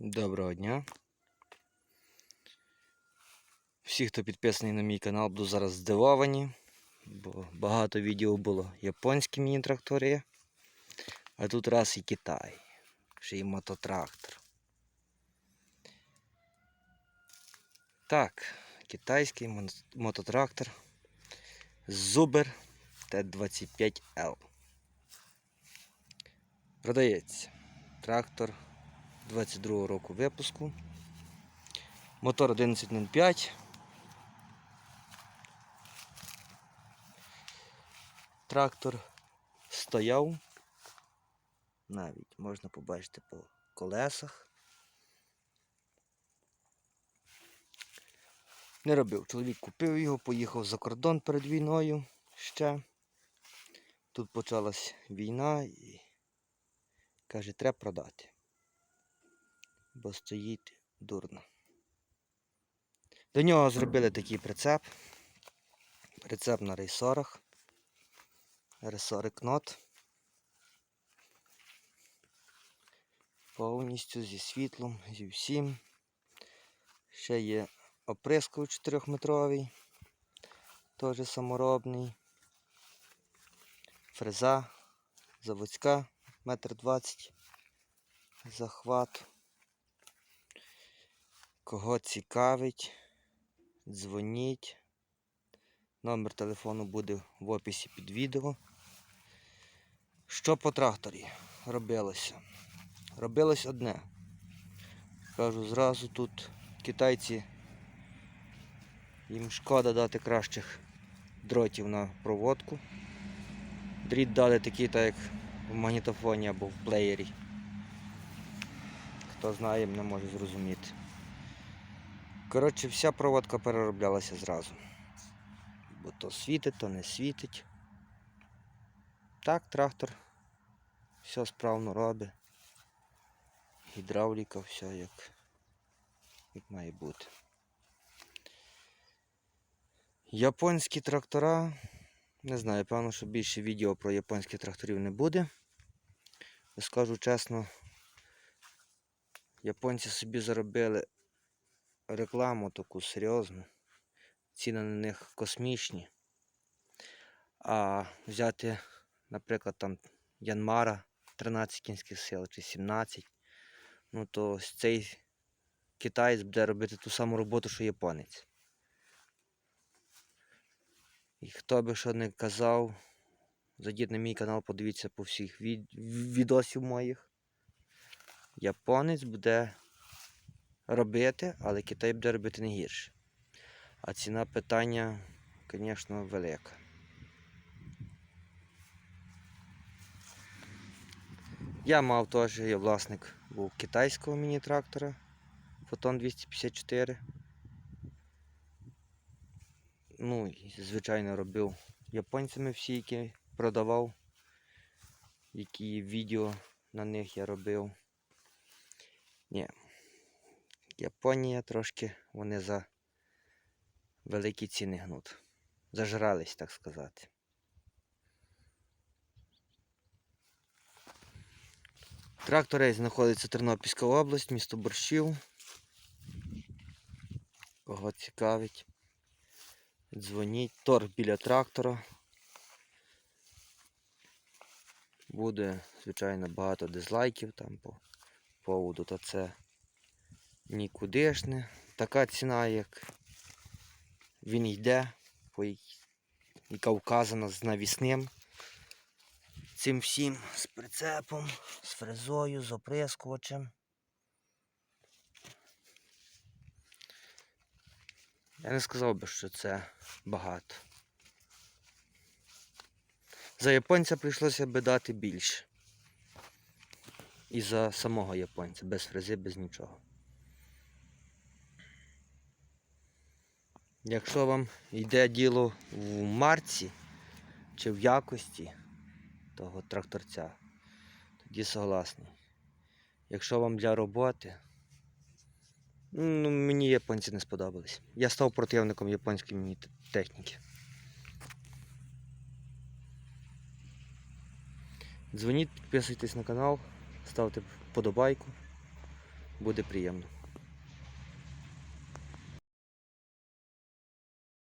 Доброго дня. Всі, хто підписаний на мій канал, буду зараз здивовані, бо багато відео було японські міні-трактори, а тут раз і Китай, ще й мототрактор. Так, китайський мототрактор Zuber Т-25L. Продається. Трактор 22 року випуску. Мотор 1105. Трактор стояв. Навіть можна побачити по колесах. Не робив. Чоловік купив його, поїхав за кордон перед війною ще. Тут почалась війна і каже, треба продати бо стоїть дурно. До нього зробили такий прицеп. Прицеп на рейсорах. Рейсори кнот. Повністю зі світлом, зі всім. Ще є оприскувач 4-метровий, теж саморобний. Фреза заводська, метр двадцять. Захват. Кого цікавить, дзвоніть. Номер телефону буде в описі під відео. Що по тракторі робилося? Робилось одне. Кажу, зразу тут китайці їм шкода дати кращих дротів на проводку. Дріт дали такий, так як в магнітофоні або в плеєрі. Хто знає, не може зрозуміти. Коротше, вся проводка перероблялася зразу. Бо то світить, то не світить. Так, трактор все справно робить. Гідравліка, все як, як має бути. Японські трактора. Не знаю, певно, що більше відео про японських тракторів не буде. Скажу чесно, японці собі заробили рекламу таку серйозну. Ціни на них космічні. А взяти, наприклад, там Янмара 13 кінських сил чи 17, ну то цей китаєць буде робити ту саму роботу, що японець. І хто би що не казав, зайдіть на мій канал, подивіться по всіх від... відосів моїх. Японець буде робити, але Китай буде робити не гірше. А ціна питання, звісно, велика. Я мав теж, я власник був китайського міні-трактора Фотон 254. Ну, і, звичайно, робив японцями всі, які продавав, які відео на них я робив. Ні, Японія трошки вони за великі ціни гнуть. Зажрались, так сказати. Трактор знаходиться Тернопільська область, місто Борщів. Кого цікавить. Дзвоніть, торг біля трактора. Буде, звичайно, багато дизлайків там по поводу, то це нікудишне. Така ціна, як він йде, яка вказана з навісним. Цим всім з прицепом, з фрезою, з оприскувачем. Я не сказав би, що це багато. За японця прийшлося би дати більше. І за самого японця, без фрези, без нічого. Якщо вам йде діло в марці чи в якості того тракторця, тоді согласний. Якщо вам для роботи, ну, мені японці не сподобались. Я став противником японської техніки. Дзвоніть, підписуйтесь на канал, ставте вподобайку. буде приємно.